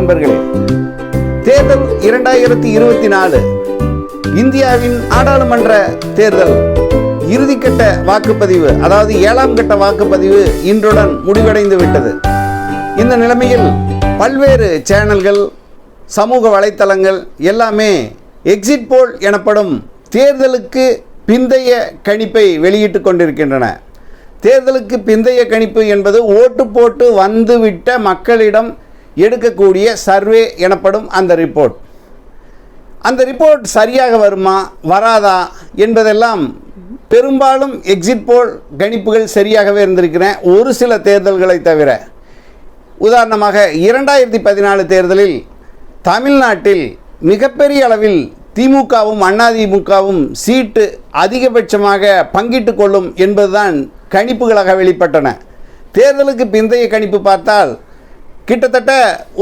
நண்பர்களே தேர்தல் இரண்டாயிரத்தி இருபத்தி நாலு இந்தியாவின் நாடாளுமன்ற தேர்தல் இறுதிக்கட்ட வாக்குப்பதிவு அதாவது ஏழாம் கட்ட வாக்குப்பதிவு இன்றுடன் முடிவடைந்து விட்டது. இந்த நிலைமையில் பல்வேறு சேனல்கள் சமூக வலைத்தளங்கள் எல்லாமே எக்ஸிட் போல் எனப்படும் தேர்தலுக்கு பிந்தைய கணிப்பை வெளியிட்டு கொண்டிருக்கின்றன. தேர்தலுக்கு பிந்தைய கணிப்பு என்பது ஓட்டு போட்டு வந்துவிட்ட மக்களிடம் எடுக்கக்கூடிய சர்வே எனப்படும் அந்த ரிப்போர்ட். அந்த ரிப்போர்ட் சரியாக வருமா வராதா என்பதெல்லாம் பெரும்பாலும் எக்ஸிட் போல் கணிப்புகள் சரியாகவே இருந்திருக்கிறேன். ஒரு சில தேர்தல்களை தவிர. உதாரணமாக இரண்டாயிரத்தி பதினாலு தேர்தலில் தமிழ்நாட்டில் மிகப்பெரிய அளவில் திமுகவும் அதிமுகவும் சீட்டு அதிகபட்சமாக பங்கிட்டு கொள்ளும் என்பதுதான் கணிப்புகளாக வெளிப்பட்டன. தேர்தலுக்கு பிந்தைய கணிப்பு பார்த்தால் கிட்டத்தட்ட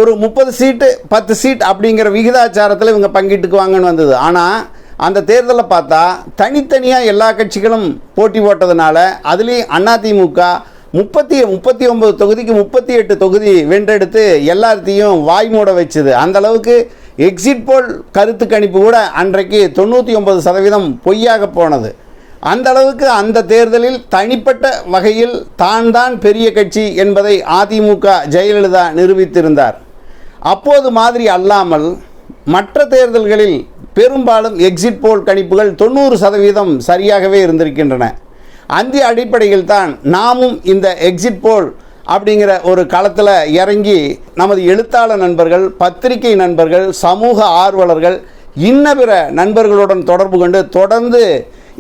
ஒரு முப்பது சீட்டு பத்து சீட் அப்படிங்கிற விகிதாச்சாரத்தில் இவங்க பங்கிட்டுக்குவாங்கன்னு வந்தது. ஆனால் அந்த தேர்தலில் பார்த்தா தனித்தனியாக எல்லா கட்சிகளும் போட்டி போட்டதுனால அதுலேயும் அதிமுக முப்பத்தி முப்பத்தி ஒன்பது தொகுதிக்கு முப்பத்தி எட்டு தொகுதி வென்றெடுத்து எல்லாத்தையும் வாய் மூட வச்சுது அந்தளவுக்கு எக்ஸிட் போல் கருத்து கணிப்பு கூட அன்றைக்கு தொண்ணூற்றி ஒன்பது சதவீதம் பொய்யாக போனது. அந்த அளவுக்கு அந்த தேர்தலில் தனிப்பட்ட வகையில் தான் தான் பெரிய கட்சி என்பதை அதிமுக ஜெயலலிதா நிரூபித்திருந்தார். அப்போது மாதிரி அல்லாமல் மற்ற தேர்தல்களில் பெரும்பாலும் எக்ஸிட் போல் கணிப்புகள் தொண்ணூறு சதவீதம் சரியாகவே இருந்திருக்கின்றன. அந்த அடிப்படையில் தான் நாமும் இந்த எக்ஸிட் போல் அப்படிங்கிற ஒரு களத்தில் இறங்கி நமது எழுத்தாளர் நண்பர்கள் பத்திரிகை நண்பர்கள் சமூக ஆர்வலர்கள் இன்ன பிற நண்பர்களுடன் தொடர்பு கொண்டு தொடர்ந்து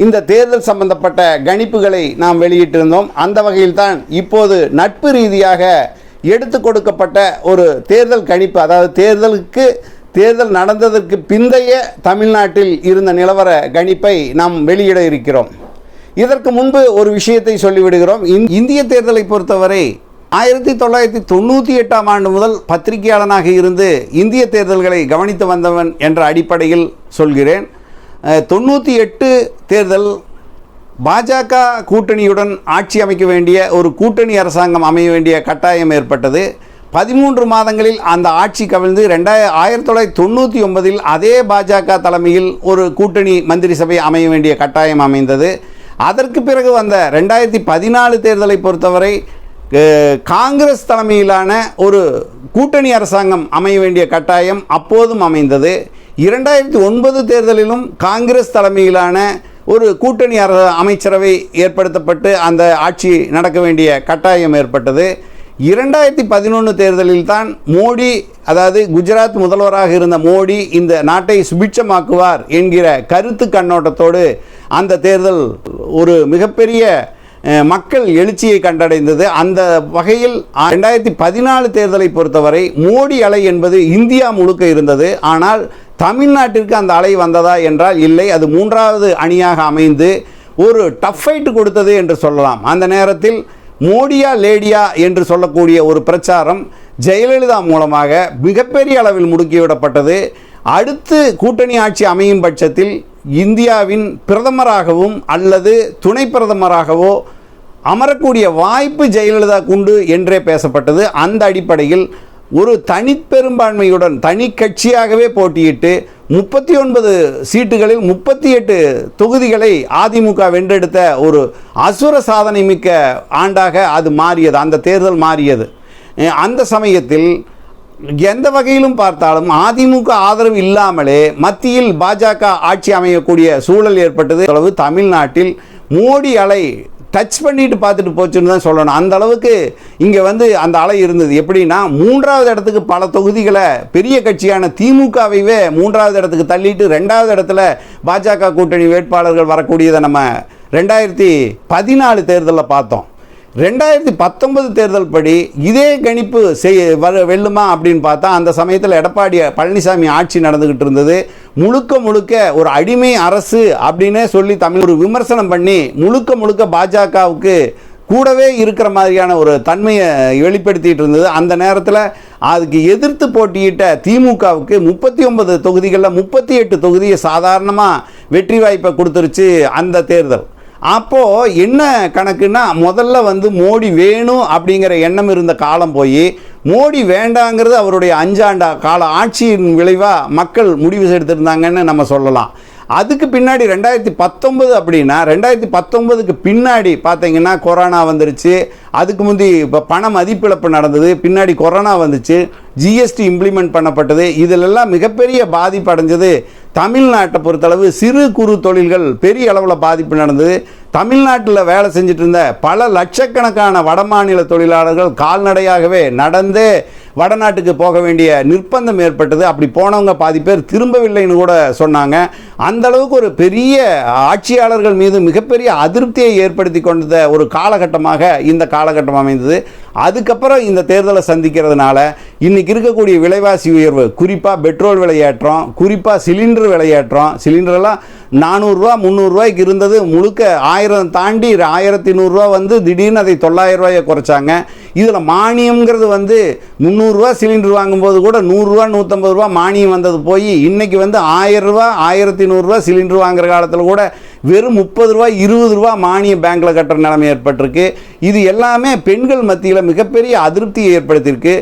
இந்த தேர்தல் சம்பந்தப்பட்ட கணிப்புகளை நாம் வெளியிட்டிருந்தோம். அந்த வகையில் தான் இப்போது நட்பு ரீதியாக எடுத்து கொடுக்கப்பட்ட ஒரு தேர்தல் கணிப்பு அதாவது தேர்தலுக்கு தேர்தல் நடந்ததற்கு பிந்தைய தமிழ்நாட்டில் இருந்த நிலவர கணிப்பை நாம் வெளியிட இருக்கிறோம். இதற்கு முன்பு ஒரு விஷயத்தை சொல்லிவிடுகிறோம். இந்திய தேர்தலை பொறுத்தவரை ஆயிரத்தி தொள்ளாயிரத்தி தொண்ணூற்றி எட்டாம் ஆண்டு முதல் பத்திரிகையாளனாக இருந்து இந்திய தேர்தல்களை கவனித்து வந்தவன் என்ற அடிப்படையில் சொல்கிறேன். தொண்ணூற்றி எட்டு தேர்தல் பாஜக கூட்டணியுடன் ஆட்சி அமைக்க வேண்டிய ஒரு கூட்டணி அரசாங்கம் அமைய வேண்டிய கட்டாயம் ஏற்பட்டது. பதிமூன்று மாதங்களில் அந்த ஆட்சி கவிழ்ந்து ரெண்டாய ஆயிரத்தி தொள்ளாயிரத்தி தொண்ணூற்றி ஒன்பதில் அதே பாஜக தலைமையில் ஒரு கூட்டணி மந்திரி சபை அமைய வேண்டிய கட்டாயம் அமைந்தது. அதற்கு பிறகு வந்த ரெண்டாயிரத்தி பதினாலு தேர்தலை பொறுத்தவரை காங்கிரஸ் தலைமையிலான ஒரு கூட்டணி அரசாங்கம் அமைய வேண்டிய கட்டாயம் அப்போதும் அமைந்தது. இரண்டாயிரத்தி ஒன்பது தேர்தலிலும் காங்கிரஸ் தலைமையிலான ஒரு கூட்டணி அமைச்சரவை ஏற்படுத்தப்பட்டு அந்த ஆட்சி நடக்க வேண்டிய கட்டாயம் ஏற்பட்டது. இரண்டாயிரத்தி பதினொன்று தேர்தலில் தான் மோடி அதாவது குஜராத் முதல்வராக இருந்த மோடி இந்த நாட்டை சுபிட்சமாக்குவார் என்கிற கருத்து கண்ணோட்டத்தோடு அந்த தேர்தல் ஒரு மிகப்பெரிய மக்கள் எழுச்சியை கண்டடைந்தது. அந்த வகையில் ரெண்டாயிரத்தி பதினாலு தேர்தலை பொறுத்தவரை மோடி அலை என்பது இந்தியா முழுக்க இருந்தது. ஆனால் தமிழ்நாட்டிற்கு அந்த அலை வந்ததா என்றால் இல்லை. அது மூன்றாவது அணியாக அமைந்து ஒரு டஃப் கொடுத்தது என்று சொல்லலாம். அந்த நேரத்தில் மோடியா லேடியா என்று சொல்லக்கூடிய ஒரு பிரச்சாரம் ஜெயலலிதா மூலமாக மிகப்பெரிய அளவில் முடுக்கிவிடப்பட்டது. அடுத்து கூட்டணி ஆட்சி அமையும் பட்சத்தில் இந்தியாவின் பிரதமராகவும் அல்லது துணை பிரதமராகவோ அமரக்கூடிய வாய்ப்பு ஜெயலலிதா உண்டு என்றே பேசப்பட்டது. அந்த அடிப்படையில் ஒரு தனிப்பெரும்பான்மையுடன் தனி கட்சியாகவே போட்டியிட்டு முப்பத்தி ஒன்பது சீட்டுகளில் முப்பத்தி எட்டு தொகுதிகளை அதிமுக வென்றெடுத்த ஒரு அசுர சாதனை மிக்க ஆண்டாக அது மாறியது. அந்த தேர்தல் மாறியது. அந்த சமயத்தில் எந்த வகையிலும் பார்த்தாலும் அதிமுக ஆதரவு இல்லாமலே மத்தியில் பாஜக ஆட்சி அமையக்கூடிய சூழல் ஏற்பட்டது. அளவு தமிழ்நாட்டில் மோடி அலை டச் பண்ணிட்டு பார்த்துட்டு போச்சுன்னு தான் சொல்லணும். அந்த அளவுக்கு இங்கே வந்து அந்த அலை இருந்தது. எப்படின்னா மூன்றாவது இடத்துக்கு பல தொகுதிகளை பெரிய கட்சியான திமுகவைவே மூன்றாவது இடத்துக்கு தள்ளிட்டு ரெண்டாவது இடத்துல பாஜக கூட்டணி வேட்பாளர்கள் வரக்கூடியதை நம்ம ரெண்டாயிரத்தி பதினாலு தேர்தலில் பார்த்தோம். ரெண்டாயிரத்தி பத்தொன்பது தேர்தல் படி இதே கணிப்பு செய் வர வெல்லுமா அப்படின்னு பார்த்தா அந்த சமயத்தில் எடப்பாடி பழனிசாமி ஆட்சி நடந்துக்கிட்டு இருந்தது. முழுக்க முழுக்க ஒரு அடிமை அரசு அப்படின்னே சொல்லி தமிழ் ஒரு விமர்சனம் பண்ணி முழுக்க முழுக்க பாஜகவுக்கு கூடவே இருக்கிற மாதிரியான ஒரு தன்மையை வெளிப்படுத்திட்டு இருந்தது. அந்த நேரத்தில் அதுக்கு எதிர்த்து போட்டியிட்ட திமுகவுக்கு முப்பத்தி ஒன்பது தொகுதிகளில் முப்பத்தி எட்டு தொகுதியை சாதாரணமாக வெற்றி வாய்ப்பை கொடுத்துருச்சு அந்த தேர்தல். அப்போது என்ன கணக்குன்னா முதல்ல வந்து மோடி வேணும் அப்படிங்கிற எண்ணம் இருந்த காலம் போய் மோடி வேண்டாங்கிறது அவருடைய அஞ்சாண்டா கால ஆட்சியின் விளைவாக மக்கள் முடிவு எடுத்திருந்தாங்கன்னு நம்ம சொல்லலாம். அதுக்கு பின்னாடி ரெண்டாயிரத்தி பத்தொன்பது அப்படின்னா ரெண்டாயிரத்தி பத்தொன்பதுக்கு பின்னாடி பார்த்தீங்கன்னா கொரோனா வந்துருச்சு. அதுக்கு முந்தி இப்போ பண மதிப்பிழப்பு நடந்தது. பின்னாடி கொரோனா வந்துச்சு. ஜிஎஸ்டி இம்ப்ளிமெண்ட் பண்ணப்பட்டது. இதிலெல்லாம் மிகப்பெரிய பாதிப்பு அடைஞ்சது. தமிழ்நாட்டை பொறுத்தளவு சிறு குறு தொழில்கள் பெரிய அளவில் பாதிப்பு நடந்தது. தமிழ்நாட்டில் வேலை செஞ்சுட்டு இருந்த பல லட்சக்கணக்கான வடமாநில தொழிலாளர்கள் கால்நடையாகவே நடந்தே வடநாட்டுக்கு போக வேண்டிய நிர்பந்தம் ஏற்பட்டது. அப்படி போனவங்க பாதி பேர் திரும்பவில்லைன்னு கூட சொன்னாங்க. அந்த அளவுக்கு ஒரு பெரிய ஆட்சியாளர்கள் மீது மிகப்பெரிய அதிருப்தியை ஏற்படுத்தி கொண்ட ஒரு காலகட்டமாக இந்த காலகட்டம் அமைந்தது. அதுக்கப்புறம் இந்த தேர்தலை சந்திக்கிறதுனால இன்றைக்கி இருக்கக்கூடிய விலைவாசி உயர்வு குறிப்பாக பெட்ரோல் விலையேற்றம் குறிப்பாக சிலிண்டர் விலையேற்றம் சிலிண்டரெல்லாம் நானூறுரூவா முந்நூறுரூவாய்க்கு இருந்தது. முழுக்க ஆயிரம் தாண்டி ஆயிரத்தி நூறுரூவா வந்து திடீர்னு அதை தொள்ளாயிரம் ரூபாயை குறைச்சாங்க. இதில் மானியம்ங்கிறது வந்து முந்நூறுரூவா சிலிண்டர் வாங்கும்போது கூட நூறுரூவா நூற்றம்பது ரூபா மானியம் வந்தது போய் இன்றைக்கி வந்து ஆயிரரூவா ஆயிரத்தி நூறுரூவா சிலிண்டர் வாங்குற காலத்தில் கூட வெறும் முப்பது ரூபா இருபது ரூபா மானியம் பேங்க்கில் கட்டுற நிலைமை ஏற்பட்டிருக்கு. இது எல்லாமே பெண்கள் மத்தியில் மிகப்பெரிய அதிருப்தியை ஏற்படுத்தியிருக்கு.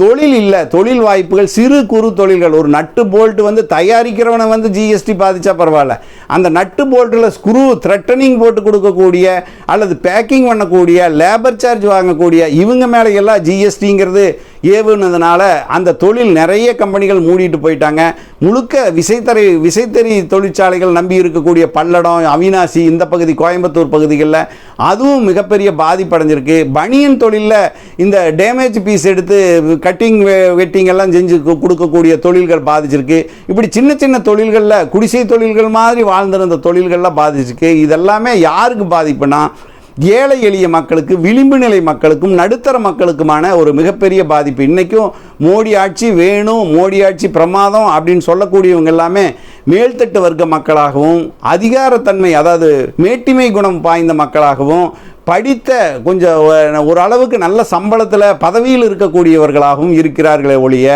தொழில் இல்லை தொழில் வாய்ப்புகள் சிறு குறு தொழில்கள். ஒரு நட்டு போல்ட்டு வந்து தயாரிக்கிறவனை வந்து ஜிஎஸ்டி பாதித்தா பரவாயில்ல. அந்த நட்டு போல்ட்டில் ஸ்க்ரூ த்ரெட்டனிங் போட்டு கொடுக்கக்கூடிய அல்லது பேக்கிங் பண்ணக்கூடிய லேபர் சார்ஜ் வாங்கக்கூடிய இவங்க மேலே எல்லாம் ஜிஎஸ்டிங்கிறது ஏவுனதுனால அந்த தொழில் நிறைய கம்பெனிகள் மூடிட்டு போயிட்டாங்க. முழுக்க விசைத்தறி விசைத்தறி தொழிற்சாலைகள் நம்பி இருக்கக்கூடிய பல்லடம் அவினாசி இந்த பகுதி கோயம்புத்தூர் பகுதிகளில் அதுவும் மிகப்பெரிய பாதிப்படைஞ்சிருக்கு. பனியன் தொழிலில் இந்த டேமேஜ் பீஸ் எடுத்து கட்டிங் வெட்டிங் எல்லாம் செஞ்சு கொடுக்கக்கூடிய தொழில்கள் பாதிச்சிருக்கு. இப்படி சின்ன சின்ன தொழில்களில் குடிசை தொழில்கள் மாதிரி வாழ்ந்திருந்த தொழில்கள்லாம் பாதிச்சிருக்கு. இதெல்லாமே யாருக்கு பாதிப்புனா ஏழை எளிய மக்களுக்கு விளிம்பு நிலை மக்களுக்கும் நடுத்தர மக்களுக்குமான ஒரு மிகப்பெரிய பாதிப்பு. இன்றைக்கும் மோடி ஆட்சி வேணும் மோடி ஆட்சி பிரமாதம் அப்படின்னு சொல்லக்கூடியவங்க எல்லாமே மேல்தட்டு வர்க்க மக்களாகவும் அதிகாரத்தன்மை அதாவது மேட்டிமை குணம் பாய்ந்த மக்களாகவும் படித்த கொஞ்சம் ஒரு அளவுக்கு நல்ல சம்பளத்தில் பதவியில் இருக்கக்கூடியவர்களாகவும் இருக்கிறார்களே ஒழிய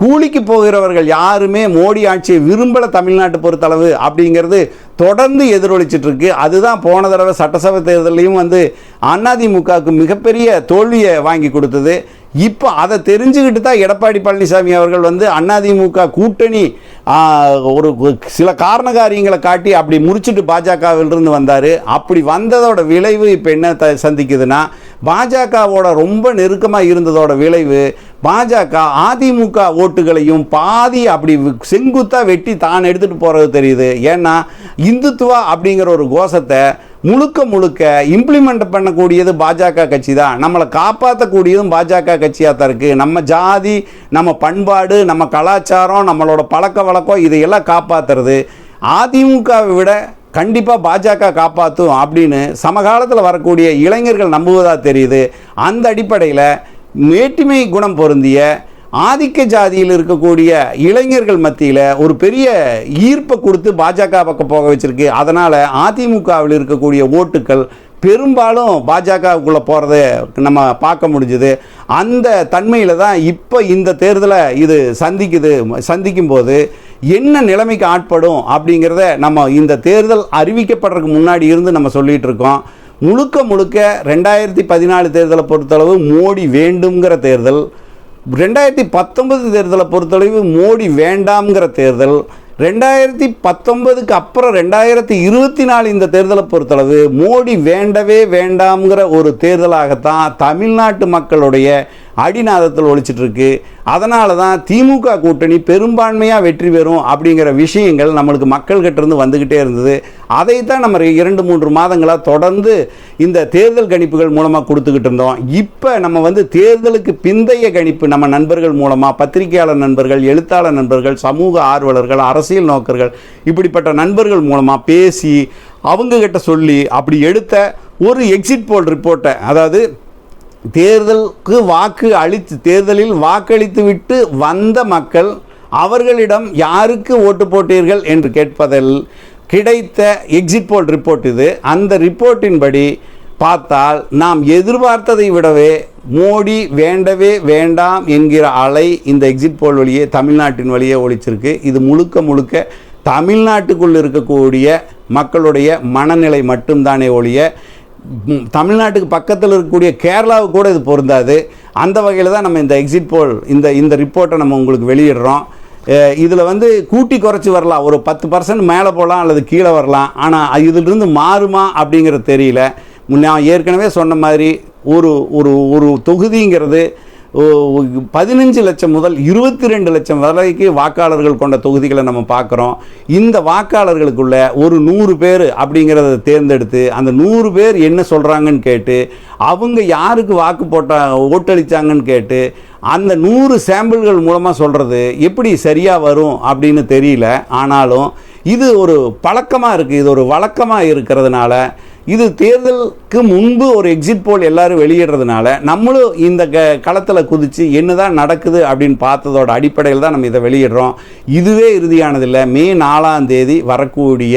கூலிக்கு போகிறவர்கள் யாருமே மோடி ஆட்சியை விரும்பல தமிழ்நாட்டை பொறுத்தளவு அப்படிங்கிறது தொடர்ந்து எதிரொலிச்சிட்டு இருக்கு அதுதான் போன தடவை சட்டசபை தேர்தலையும் வந்து அதிமுகவுக்கு மிகப்பெரிய தோல்வியை வாங்கி கொடுத்தது. இப்போ அதை தெரிஞ்சுக்கிட்டு தான் எடப்பாடி பழனிசாமி அவர்கள் வந்து அதிமுக கூட்டணி ஒரு சில காரண காரியங்களை காட்டி அப்படி முறிச்சிட்டு பாஜகவிலிருந்து வந்தார். அப்படி வந்ததோட விளைவு இப்போ என்ன த சந்திக்குதுன்னா பாஜகவோட ரொம்ப நெருக்கமாக இருந்ததோட விளைவு பாஜக அதிமுக ஓட்டுகளையும் பாதி அப்படி செங்குத்தாக வெட்டி தான் எடுத்துகிட்டு போகிறது தெரியுது. ஏன்னா இந்துத்துவா அப்படிங்கிற ஒரு கோஷத்தை முழுக்க முழுக்க இம்ப்ளிமெண்ட் பண்ணக்கூடியது பாஜக கட்சி தான் நம்மளை காப்பாற்றக்கூடியதும் பாஜக கட்சியாக தான் இருக்குது நம்ம ஜாதி நம்ம பண்பாடு நம்ம கலாச்சாரம் நம்மளோட பழக்க வழக்கம் இதையெல்லாம் காப்பாற்றுறது அதிமுகவை விட கண்டிப்பாக பாஜக காப்பாற்றும் அப்படின்னு சமகாலத்தில் வரக்கூடிய இளைஞர்கள் நம்புவதாக தெரியுது. அந்த அடிப்படையில் மேட்டிமை குணம் பொருந்திய ஆதிக்க ஜாதியில் இருக்கக்கூடிய இளைஞர்கள் மத்தியில் ஒரு பெரிய ஈர்ப்பை கொடுத்து பாஜக பக்கம் போக வச்சிருக்கு. அதனால் அதிமுகவில் இருக்கக்கூடிய ஓட்டுக்கள் பெரும்பாலும் பாஜகவுக்குள்ளே போகிறத நம்ம பார்க்க முடிஞ்சுது. அந்த தன்மையில் தான் இப்போ இந்த தேர்தலை இது சந்திக்குது சந்திக்கும் போது என்ன நிலைமைக்கு ஆட்படும் அப்படிங்கிறத நம்ம இந்த தேர்தல் அறிவிக்கப்படுறதுக்கு முன்னாடி இருந்து நம்ம சொல்லிகிட்டு இருக்கோம். முழுக்க முழுக்க ரெண்டாயிரத்தி பதினாலு தேர்தலை பொறுத்தளவு மோடி வேண்டுங்கிற தேர்தல் ரெண்டாயிரத்தி பத்தொன்பது தேர்தலை பொறுத்தளவு மோடி வேண்டாம்ங்கிற தேர்தல் ரெண்டாயிரத்தி பத்தொன்பதுக்கு அப்புறம் ரெண்டாயிரத்தி இருபத்தி நாலு இந்த தேர்தலை பொறுத்தளவு மோடி வேண்டவே வேண்டாம்ங்கிற ஒரு தேர்தலாகத்தான் தமிழ்நாட்டு மக்களுடைய அடிநாதத்தில் ஒழிச்சிட்டு இருக்கு அதனால தான் திமுக கூட்டணி பெரும்பான்மையாக வெற்றி பெறும் அப்படிங்கிற விஷயங்கள் நம்மளுக்கு மக்கள்கிட்டருந்து வந்துக்கிட்டே இருந்தது. அதைத்தான் நம்ம இரண்டு மூன்று மாதங்களாக தொடர்ந்து இந்த தேர்தல் கணிப்புகள் மூலமாக கொடுத்துக்கிட்டு இருந்தோம். இப்போ நம்ம வந்து தேர்தலுக்கு பிந்தைய கணிப்பு நம்ம நண்பர்கள் மூலமாக பத்திரிகையாளர் நண்பர்கள் எழுத்தாளர் நண்பர்கள் சமூக ஆர்வலர்கள் அரசியல் நோக்கர்கள் இப்படிப்பட்ட நண்பர்கள் மூலமாக பேசி அவங்கக்கிட்ட சொல்லி அப்படி எடுத்த ஒரு எக்ஸிட் போல் ரிப்போர்ட்டை அதாவது தேர்தலுக்கு வாக்கு அளித்து தேர்தலில் வாக்களித்து விட்டு வந்த மக்கள் அவர்களிடம் யாருக்கு ஓட்டு போட்டீர்கள் என்று கேட்பதில் கிடைத்த எக்ஸிட் போல் ரிப்போர்ட் இது. அந்த ரிப்போர்ட்டின்படி பார்த்தால் நாம் எதிர்பார்த்ததை விடவே மோடி வேண்டவே வேண்டாம் என்கிற அலை இந்த எக்ஸிட் போல் வழியே தமிழ்நாட்டின் வழியே ஒழிச்சிருக்கு இது முழுக்க முழுக்க தமிழ்நாட்டுக்குள் இருக்கக்கூடிய மக்களுடைய மனநிலை மட்டும்தானே ஒழிய தமிழ்நாட்டுக்கு பக்கத்தில் இருக்கக்கூடிய கேரளாவுக்கு கூட இது பொருந்தாது. அந்த வகையில் தான் நம்ம இந்த எக்ஸிட் போல் இந்த இந்த ரிப்போர்ட்டை நம்ம உங்களுக்கு வெளியிடுறோம். இதில் வந்து கூட்டி குறைச்சி வரலாம். ஒரு பத்து பர்சன்ட் மேலே போகலாம் அல்லது கீழே வரலாம். ஆனால் இதிலிருந்து மாறுமா அப்படிங்கிறது தெரியல. நான் ஏற்கனவே சொன்ன மாதிரி ஒரு ஒரு ஒரு தொகுதிங்கிறது பதினஞ்சு லட்சம் முதல் இருபத்தி ரெண்டு லட்சம் வரைக்கும் வாக்காளர்கள் கொண்ட தொகுதிகளை நம்ம பார்க்குறோம். இந்த வாக்காளர்களுக்குள்ள ஒரு நூறு பேர் அப்படிங்கிறத தேர்ந்தெடுத்து அந்த நூறு பேர் என்ன சொல்கிறாங்கன்னு கேட்டு அவங்க யாருக்கு வாக்கு போட்டா ஓட்டளித்தாங்கன்னு கேட்டு அந்த நூறு சாம்பிள்கள் மூலமாக சொல்கிறது எப்படி சரியாக வரும் அப்படின்னு தெரியல. ஆனாலும் இது ஒரு பழக்கமாக இருக்குது இது ஒரு வழக்கமாக இருக்கிறதுனால இது தேர்தலுக்கு முன்பு ஒரு எக்ஸிட் போல் எல்லாரும் வெளியிடுறதுனால நம்மளும் இந்த க களத்தில் குதித்து என்னதான் நடக்குது அப்படின்னு பார்த்ததோட அடிப்படையில் தான் நம்ம இதை வெளியிடுறோம். இதுவே இறுதியானதில்லை மே நாலாம் தேதி வரக்கூடிய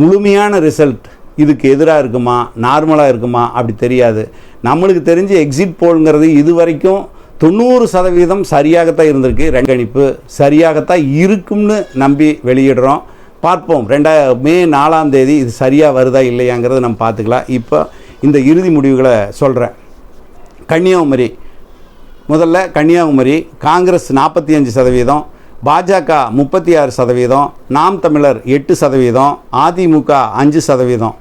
முழுமையான ரிசல்ட் இதுக்கு எதிராக இருக்குமா நார்மலாக இருக்குமா அப்படி தெரியாது. நம்மளுக்கு தெரிஞ்ச எக்ஸிட் போல்ங்கிறது இது வரைக்கும் தொண்ணூறு சதவீதம் சரியாகத்தான் இருந்திருக்கு. ரெங்கணிப்பு சரியாகத்தான் இருக்கும்னு நம்பி வெளியிடுறோம். பார்ப்போம். ரெண்டா மே நாலாம் தேதி இது சரியாக வருதா இல்லையாங்கிறத நம்ம பார்த்துக்கலாம். இப்போ இந்த இறுதி முடிவுகளை சொல்கிறேன் கன்னியாகுமரி. முதல்ல கன்னியாகுமரி காங்கிரஸ் நாற்பத்தி அஞ்சு சதவீதம் பாஜக முப்பத்தி ஆறு சதவீதம் நாம் தமிழர் எட்டு சதவீதம் அதிமுக அஞ்சு சதவீதம்.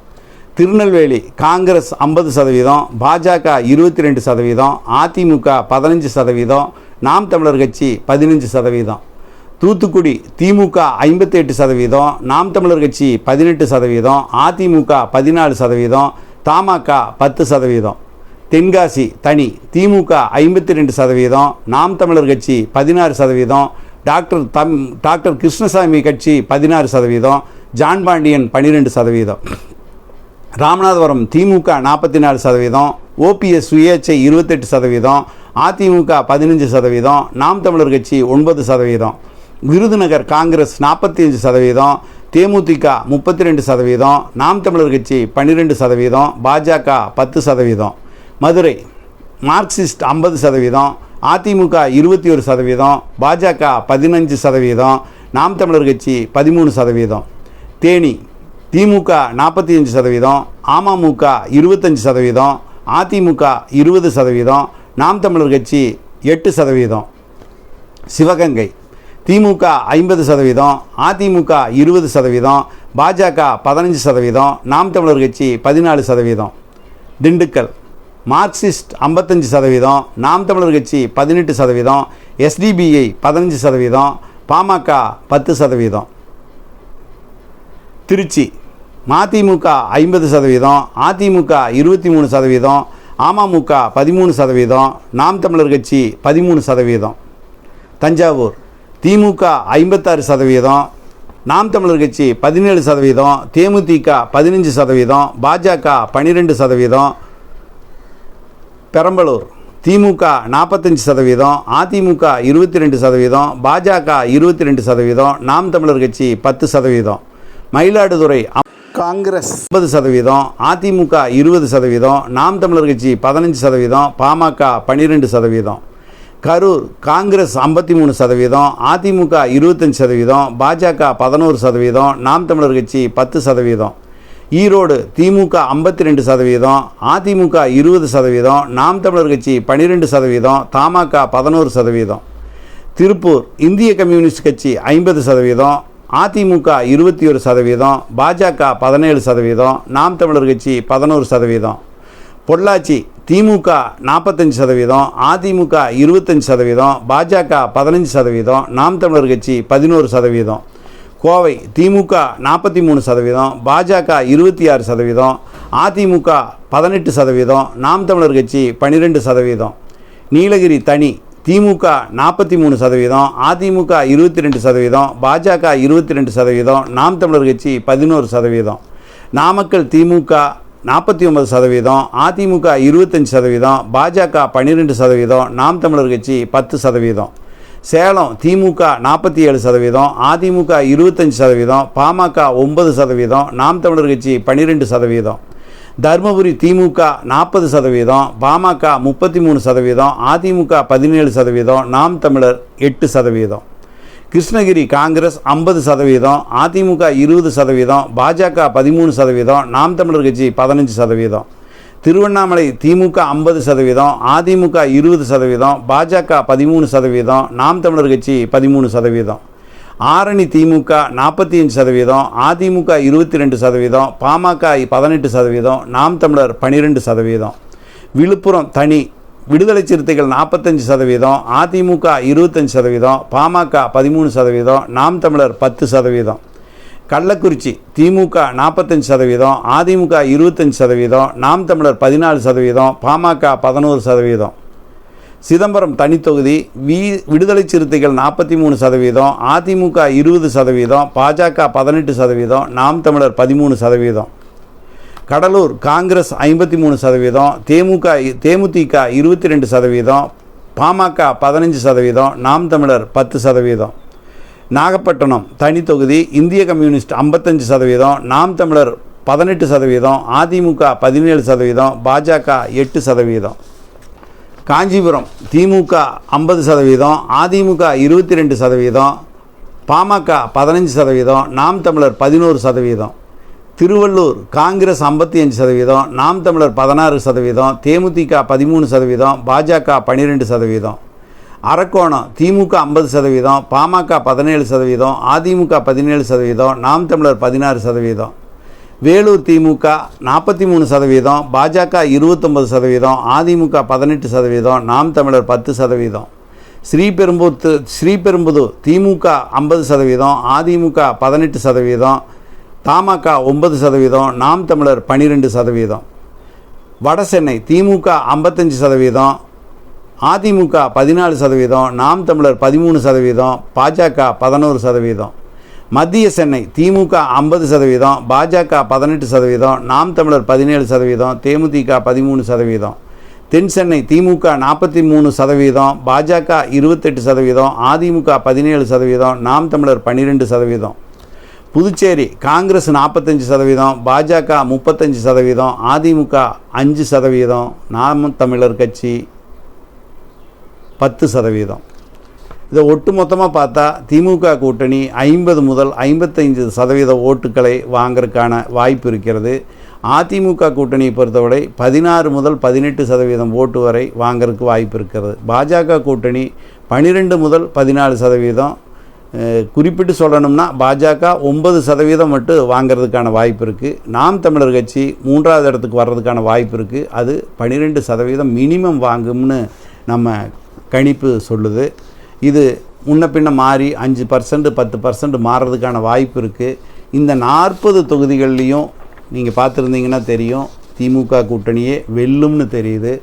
திருநெல்வேலி காங்கிரஸ் ஐம்பது சதவீதம் பாஜக இருபத்தி ரெண்டு சதவீதம் அதிமுக பதினஞ்சு சதவீதம் நாம் தமிழர் கட்சி பதினஞ்சு சதவீதம். தூத்துக்குடி திமுக ஐம்பத்தி எட்டு சதவீதம் நாம் தமிழர் கட்சி பதினெட்டு சதவீதம் அதிமுக பதினாலு சதவீதம் தமாக பத்து சதவீதம். தென்காசி தனி திமுக ஐம்பத்தி ரெண்டு சதவீதம் நாம் தமிழர் கட்சி பதினாறு சதவீதம் டாக்டர் தம் டாக்டர் கிருஷ்ணசாமி கட்சி பதினாறு சதவீதம் ஜான் பாண்டியன் பன்னிரெண்டு சதவீதம். ராமநாதபுரம் திமுக நாற்பத்தி நாலு சதவீதம் ஓபிஎஸ் சுயேட்சை இருபத்தெட்டு சதவீதம் அதிமுக பதினஞ்சு சதவீதம் நாம் தமிழர் கட்சி ஒன்பது சதவீதம். விருதுநகர் காங்கிரஸ் நாற்பத்தி அஞ்சு சதவீதம் தேமுதிக முப்பத்தி ரெண்டு சதவீதம் நாம் தமிழர் கட்சி பன்னிரெண்டு சதவீதம் பாஜக பத்து சதவீதம். மதுரை மார்க்சிஸ்ட் ஐம்பது சதவீதம் அதிமுக இருபத்தி ஒரு சதவீதம் பாஜக பதினஞ்சு சதவீதம் நாம் தமிழர் கட்சி பதிமூணு சதவீதம். தேனி திமுக நாற்பத்தி அஞ்சு சதவீதம் அமமுக இருபத்தஞ்சு சதவீதம் அதிமுக இருபது சதவீதம் நாம் தமிழர் கட்சி எட்டு சதவீதம். சிவகங்கை திமுக ஐம்பது சதவீதம் அதிமுக இருபது சதவீதம் பாஜக பதினஞ்சு சதவீதம் நாம் தமிழர் கட்சி பதினாலு சதவீதம். திண்டுக்கல் மார்க்சிஸ்ட் ஐம்பத்தஞ்சு சதவீதம் நாம் தமிழர் கட்சி பதினெட்டு சதவீதம் எஸ்டிபிஐ பதினஞ்சு சதவீதம் பாமக பத்து சதவீதம். திருச்சி மதிமுக ஐம்பது சதவீதம் அதிமுக இருபத்தி மூணு சதவீதம் அமமுக பதிமூணு சதவீதம் நாம் தமிழர் கட்சி பதிமூணு சதவீதம். தஞ்சாவூர் திமுக ஐம்பத்தாறு சதவீதம் நாம் தமிழர் கட்சி பதினேழு சதவீதம் தேமுதிக பதினஞ்சு சதவீதம் பாஜக பன்னிரெண்டு சதவீதம் பெரம்பலூர் திமுக நாற்பத்தஞ்சு சதவீதம் அதிமுக இருபத்தி ரெண்டு சதவீதம் பாஜக இருபத்தி ரெண்டு சதவீதம் நாம் தமிழர் கட்சி பத்து சதவீதம். மயிலாடுதுறை காங்கிரஸ் ஐம்பது சதவீதம் அதிமுக இருபது சதவீதம் நாம் தமிழர் கட்சி பதினஞ்சு சதவீதம் பாமக பன்னிரெண்டு சதவீதம். கரூர் காங்கிரஸ் ஐம்பத்தி மூணு சதவீதம் அதிமுக இருபத்தஞ்சி சதவீதம் பாஜக பதினோரு சதவீதம் நாம் தமிழர் கட்சி பத்து சதவீதம். ஈரோடு திமுக ஐம்பத்தி ரெண்டு சதவீதம் அதிமுக இருபது சதவீதம் நாம் தமிழர் கட்சி பன்னிரெண்டு சதவீதம் தமாக பதினோரு சதவீதம். திருப்பூர் இந்திய கம்யூனிஸ்ட் கட்சி ஐம்பது சதவீதம் அதிமுக இருபத்தி ஒரு சதவீதம் பாஜக பதினேழு சதவீதம் நாம் தமிழர் கட்சி பதினோரு சதவீதம். பொள்ளாச்சி திமுக நாற்பத்தஞ்சு சதவீதம் அதிமுக இருபத்தஞ்சு சதவீதம் பாஜக பதினஞ்சு சதவீதம் நாம் தமிழர் கட்சி பதினோரு சதவீதம். கோவை திமுக நாற்பத்தி மூணு சதவீதம் பாஜக இருபத்தி ஆறு சதவீதம் அதிமுக பதினெட்டு சதவீதம் நாம் தமிழர் கட்சி பன்னிரெண்டு சதவீதம். நீலகிரி தனி திமுக நாற்பத்தி மூணு சதவீதம் அதிமுக இருபத்தி ரெண்டு சதவீதம் பாஜக இருபத்தி ரெண்டு சதவீதம் நாம் தமிழர் கட்சி பதினோரு சதவீதம். நாமக்கல் திமுக நாற்பத்தி ஒன்பது சதவீதம் அதிமுக இருபத்தஞ்சி சதவீதம் பாஜக பன்னிரெண்டு சதவீதம் நாம் தமிழர் கட்சி பத்து சதவீதம். சேலம் திமுக நாற்பத்தி ஏழு சதவீதம் அதிமுக இருபத்தஞ்சி சதவீதம் பாமக ஒன்பது சதவீதம் நாம் தமிழர் கட்சி பன்னிரெண்டு சதவீதம். தருமபுரி திமுக நாற்பது சதவீதம் பாமக முப்பத்தி மூணு சதவீதம் அதிமுக பதினேழு சதவீதம் நாம் தமிழர் எட்டு சதவீதம். கிருஷ்ணகிரி காங்கிரஸ் ஐம்பது சதவீதம் அதிமுக இருபது சதவீதம் பாஜக பதிமூணு சதவீதம் நாம் தமிழர் கட்சி பதினஞ்சு சதவீதம். திருவண்ணாமலை திமுக ஐம்பது சதவீதம் அதிமுக இருபது சதவீதம் பாஜக பதிமூணு சதவீதம் நாம் தமிழர் கட்சி பதிமூணு சதவீதம். ஆரணி திமுக நாற்பத்தி அஞ்சு சதவீதம் அதிமுக இருபத்தி ரெண்டு சதவீதம் பாமக பதினெட்டு சதவீதம் நாம் தமிழர் பன்னிரெண்டு சதவீதம். விழுப்புரம் தனி விடுதலை சிறுத்தைகள் நாற்பத்தஞ்சு சதவீதம் அதிமுக இருபத்தஞ்சி சதவீதம் பாமக பதிமூணு சதவீதம் நாம் தமிழர் பத்து சதவீதம். கள்ளக்குறிச்சி திமுக நாற்பத்தஞ்சு சதவீதம் அதிமுக இருபத்தஞ்சி சதவீதம் நாம் தமிழர் பதினாலு சதவீதம் பாமக பதினோரு சதவீதம். சிதம்பரம் தனித்தொகுதி வி விடுதலை சிறுத்தைகள் நாற்பத்தி மூணு சதவீதம் அதிமுக இருபது சதவீதம் பாஜக பதினெட்டு சதவீதம் நாம் தமிழர் பதிமூணு சதவீதம். கடலூர் காங்கிரஸ் ஐம்பத்தி மூணு சதவீதம் தேமுக தேமுதிக இருபத்தி ரெண்டு சதவீதம் பாமக பதினஞ்சு சதவீதம் நாம் தமிழர் பத்து சதவீதம். நாகப்பட்டினம் தனி தொகுதி இந்திய கம்யூனிஸ்ட் ஐம்பத்தஞ்சு சதவீதம் நாம் தமிழர் பதினெட்டு சதவீதம் அதிமுக பதினேழு சதவீதம் பாஜக எட்டு சதவீதம். காஞ்சிபுரம் திமுக ஐம்பது சதவீதம் அதிமுக இருபத்தி ரெண்டு சதவீதம் பாமக பதினஞ்சு சதவீதம் நாம் தமிழர் பதினோரு சதவீதம். திருவள்ளூர் காங்கிரஸ் ஐம்பத்தி அஞ்சு சதவீதம் நாம் தமிழர் பதினாறு சதவீதம் தேமுதிக பதிமூணு சதவீதம் பாஜக பன்னிரெண்டு சதவீதம். அரக்கோணம் திமுக ஐம்பது சதவீதம் பாமக பதினேழு சதவீதம் அதிமுக பதினேழு சதவீதம் நாம் தமிழர் பதினாறு சதவீதம். வேலூர் திமுக நாற்பத்தி மூணு சதவீதம் பாஜக இருபத்தொம்பது சதவீதம் அதிமுக பதினெட்டு சதவீதம் நாம் தமிழர் பத்து சதவீதம். ஸ்ரீபெரும்புத்து ஸ்ரீபெரும்புதூர் திமுக ஐம்பது சதவீதம் அதிமுக பதினெட்டு சதவீதம் தமாக ஒன்பது சதவீதம் நாம் தமிழர் பன்னிரெண்டு சதவீதம். வடசென்னை திமுக ஐம்பத்தஞ்சு சதவீதம் அதிமுக பதினாலு சதவீதம் நாம் தமிழர் பதிமூணு சதவீதம் பாஜக பதினோரு சதவீதம். மத்திய சென்னை திமுக ஐம்பது சதவீதம் பாஜக பதினெட்டு சதவீதம் நாம் தமிழர் பதினேழு சதவீதம் தேமுதிக பதிமூணு சதவீதம். தென் சென்னை திமுக நாற்பத்தி மூணு சதவீதம் பாஜக இருபத்தெட்டு சதவீதம் அதிமுக பதினேழு சதவீதம் நாம் தமிழர் பன்னிரெண்டு சதவீதம். புதுச்சேரி காங்கிரஸ் நாற்பத்தஞ்சு சதவீதம் பாஜக முப்பத்தஞ்சு சதவீதம் அதிமுக அஞ்சு சதவீதம் நாம் தமிழர் கட்சி பத்து சதவீதம். இதை ஒட்டுமொத்தமாக பார்த்தா திமுக கூட்டணி ஐம்பது முதல் ஐம்பத்தைந்து சதவீத ஓட்டுக்களை வாங்கறதுக்கான வாய்ப்பு இருக்கிறது. அதிமுக கூட்டணியை பொறுத்தவரை பதினாறு முதல் பதினெட்டு சதவீதம் ஓட்டு வரை வாங்கறதுக்கு வாய்ப்பு இருக்கிறது. பாஜக கூட்டணி பன்னிரெண்டு முதல் பதினாலு சதவீதம் குறிப்பிட்டு சொல்லணும்னா பாஜக ஒன்பது சதவீதம் மட்டும் வாங்கிறதுக்கான வாய்ப்பு இருக்குது நாம் தமிழர் கட்சி மூன்றாவது இடத்துக்கு வர்றதுக்கான வாய்ப்பு இருக்குது அது பன்னிரெண்டு சதவீதம் மினிமம் வாங்கும்னு நம்ம கணிப்பு சொல்லுது. இது முன்ன பின்ன மாறி அஞ்சு பர்சன்ட் பத்து பர்சன்ட் மாறுறதுக்கான வாய்ப்பு இருக்குது இந்த நாற்பது தொகுதிகள்லேயும் நீங்கள் பார்த்துருந்தீங்கன்னா தெரியும் திமுக கூட்டணியே வெல்லும்னு தெரியுது.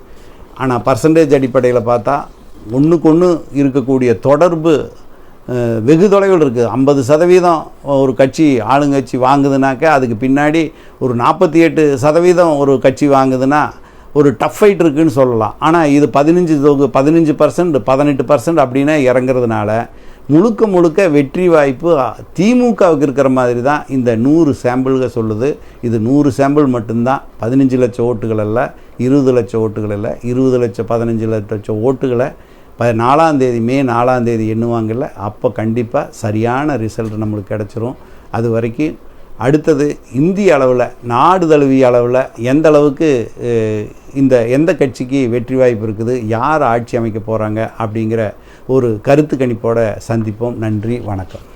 ஆனால் பர்சன்டேஜ் அடிப்படையில் பார்த்தா ஒன்றுக்கு ஒன்று இருக்கக்கூடிய தொடர்பு வெகு தொலைவில் இருக்குது ஐம்பது சதவீதம் ஒரு கட்சி ஆளுங்கட்சி வாங்குதுனாக்கா அதுக்கு பின்னாடி ஒரு நாற்பத்தி எட்டு சதவீதம் ஒரு கட்சி வாங்குதுன்னா ஒரு டஃப் ஃபைட் சொல்லலாம். ஆனால் இது பதினஞ்சு தொகு பதினஞ்சு பர்சன்ட் பதினெட்டு பர்சன்ட் அப்படின்னா இறங்குறதுனால முழுக்க முழுக்க வெற்றி வாய்ப்பு திமுகவுக்கு இருக்கிற மாதிரி தான் இந்த நூறு சாம்பிள்கள் சொல்லுது. இது நூறு சாம்பிள் மட்டும்தான். பதினஞ்சு லட்சம் ஓட்டுகள் அல்ல இருபது லட்சம் ஓட்டுகள் இல்லை இருபது லட்சம் பதினஞ்சு லட்சம் ஓட்டுகளை ப நாலாம் மே நாலாந்தேதி எண்ணுவாங்கள்ல எண்ணுவாங்கல்ல அப்போ கண்டிப்பாக சரியான ரிசல்ட் நம்மளுக்கு கிடச்சிரும். அது வரைக்கும் அடுத்தது இந்திய அளவில் நாடு தழுவிய அளவில் எந்த அளவுக்கு இந்த எந்த கட்சிக்கு வெற்றி வாய்ப்பு இருக்குது யார் ஆட்சி அமைக்க போகிறாங்க அப்படிங்கிற ஒரு கருத்து கணிப்போட சந்திப்போம். நன்றி வணக்கம்.